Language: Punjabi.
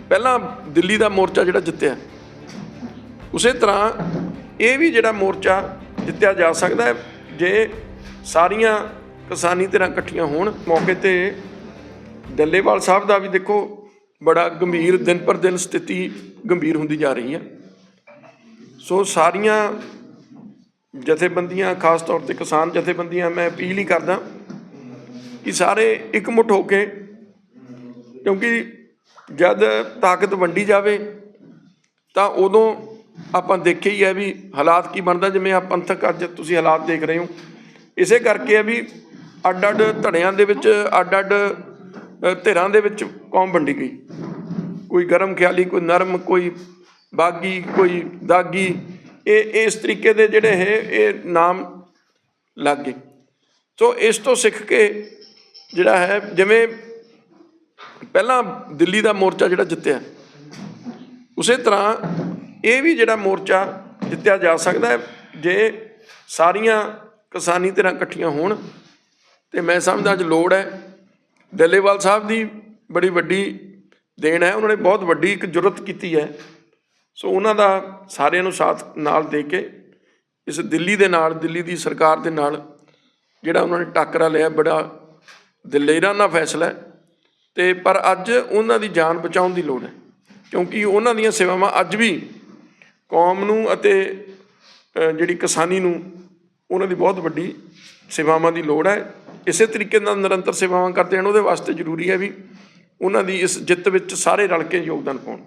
ਪਹਿਲਾਂ ਦਿੱਲੀ ਦਾ ਮੋਰਚਾ ਜਿਹੜਾ ਜਿੱਤਿਆ। ਉਸੇ ਤਰ੍ਹਾਂ ਇਹ ਵੀ ਜਿਹੜਾ ਮੋਰਚਾ ਜਿੱਤਿਆ ਜਾ ਸਕਦਾ ਹੈ, ਜੇ ਸਾਰੀਆਂ ਕਿਸਾਨੀ ਧਿਰਾਂ ਇਕੱਠੀਆਂ ਹੋਣ। ਮੌਕੇ ਤੇ ਡੱਲੇਵਾਲ ਸਾਹਿਬ ਦਾ ਵੀ ਦੇਖੋ ਬੜਾ ਗੰਭੀਰ, ਦਿਨ ਪਰ ਦਿਨ ਸਥਿਤੀ ਗੰਭੀਰ ਹੁੰਦੀ ਜਾ ਰਹੀ ਹੈ। ਸੋ ਸਾਰੀਆਂ ਜਥੇਬੰਦੀਆਂ, ਖਾਸ ਤੌਰ ਤੇ ਕਿਸਾਨ ਜਥੇਬੰਦੀਆਂ, ਮੈਂ ਅਪੀਲ ਹੀ ਕਰਦਾ ਕਿ ਸਾਰੇ ਇਕਮੁੱਠ ਹੋ ਕੇ, ਕਿਉਂਕਿ ਜਦ ਤਾਕਤ ਵੰਡੀ ਜਾਵੇ, ਤਾਂ ਉਦੋਂ ਆਪਾਂ ਦੇਖਿਆ ਹੀ ਹੈ ਵੀ ਹਾਲਾਤ ਕੀ ਬਣਦਾ, ਜਿਵੇਂ ਆ ਪੰਥਕ ਅੱਜ ਤੁਸੀਂ ਹਾਲਾਤ ਦੇਖ ਰਹੇ ਹੋ। ਇਸੇ ਕਰਕੇ ਆ ਵੀ ਅੱਡ ਅੱਡ ਧੜਿਆਂ ਦੇ ਵਿੱਚ ਅੱਡ ਅੱਡ ਧਿਰਾਂ ਦੇ ਵਿੱਚ ਕੌਮ ਵੰਡੀ ਗਈ। ਕੋਈ ਗਰਮ ਖਿਆਲੀ, ਕੋਈ ਨਰਮ, ਕੋਈ ਬਾਗੀ, ਕੋਈ ਦਾਗੀ, ਇਹ ਇਸ ਤਰੀਕੇ ਦੇ ਜਿਹੜੇ ਹੈ ਇਹ ਨਾਮ ਲੱਗ ਗਏ। ਸੋ ਇਸ ਤੋਂ ਸਿੱਖ ਕੇ ਜਿਹੜਾ ਹੈ, ਜਿਵੇਂ ਪਹਿਲਾਂ ਦਿੱਲੀ ਦਾ ਮੋਰਚਾ ਜਿਹੜਾ ਜਿੱਤਿਆ। ਉਸੇ ਤਰ੍ਹਾਂ ਇਹ ਵੀ ਜਿਹੜਾ ਮੋਰਚਾ ਜਿੱਤਿਆ ਜਾ ਸਕਦਾ ਹੈ, ਜੇ ਸਾਰੀਆਂ ਕਿਸਾਨੀ ਧਿਰਾਂ ਇਕੱਠੀਆਂ ਹੋਣ ਤੇ ਮੈਂ ਸਮਝਦਾ ਅੱਜ ਲੋੜ ਹੈ। ਡੱਲੇਵਾਲ ਸਾਹਿਬ ਦੀ ਬੜੀ ਵੱਡੀ ਦੇਣ ਹੈ, ਉਹਨਾਂ ਨੇ ਬਹੁਤ ਵੱਡੀ ਇੱਕ ਜੁਰਤ ਕੀਤੀ ਹੈ। ਸੋ ਉਹਨਾਂ ਦਾ ਸਾਰਿਆਂ ਨੂੰ ਸਾਥ ਨਾਲ ਦੇ ਕੇ ਇਸ ਦਿੱਲੀ ਦੇ ਨਾਲ, ਦਿੱਲੀ ਦੀ ਸਰਕਾਰ ਦੇ ਨਾਲ ਜਿਹੜਾ ਉਹਨਾਂ ਨੇ ਟੱਕਰਾ ਲਿਆ, ਬੜਾ ਦਲੇਰਾਨਾ ਫੈਸਲਾ ਹੈ। ਤੇ ਪਰ ਅੱਜ ਉਹਨਾਂ ਦੀ ਜਾਨ ਬਚਾਉਣ ਦੀ ਲੋੜ ਹੈ। ਕਿਉਂਕਿ ਉਹਨਾਂ ਦੀਆਂ ਸੇਵਾਵਾਂ ਅੱਜ ਵੀ ਕੌਮ ਨੂੰ ਅਤੇ ਜਿਹੜੀ ਕਿਸਾਨੀ ਨੂੰ ਉਹਨਾਂ ਦੀ ਬਹੁਤ ਵੱਡੀ ਸੇਵਾਵਾਂ ਦੀ ਲੋੜ ਹੈ। ਇਸੇ ਤਰੀਕੇ ਨਾਲ ਨਿਰੰਤਰ ਸੇਵਾਵਾਂ ਕਰਦੇ ਹਨ, ਉਹਦੇ ਵਾਸਤੇ ਜ਼ਰੂਰੀ ਹੈ ਵੀ ਉਹਨਾਂ ਦੀ ਇਸ ਜਿੱਤ ਵਿੱਚ ਸਾਰੇ ਰਲ ਕੇ ਯੋਗਦਾਨ ਪਾਉਣ।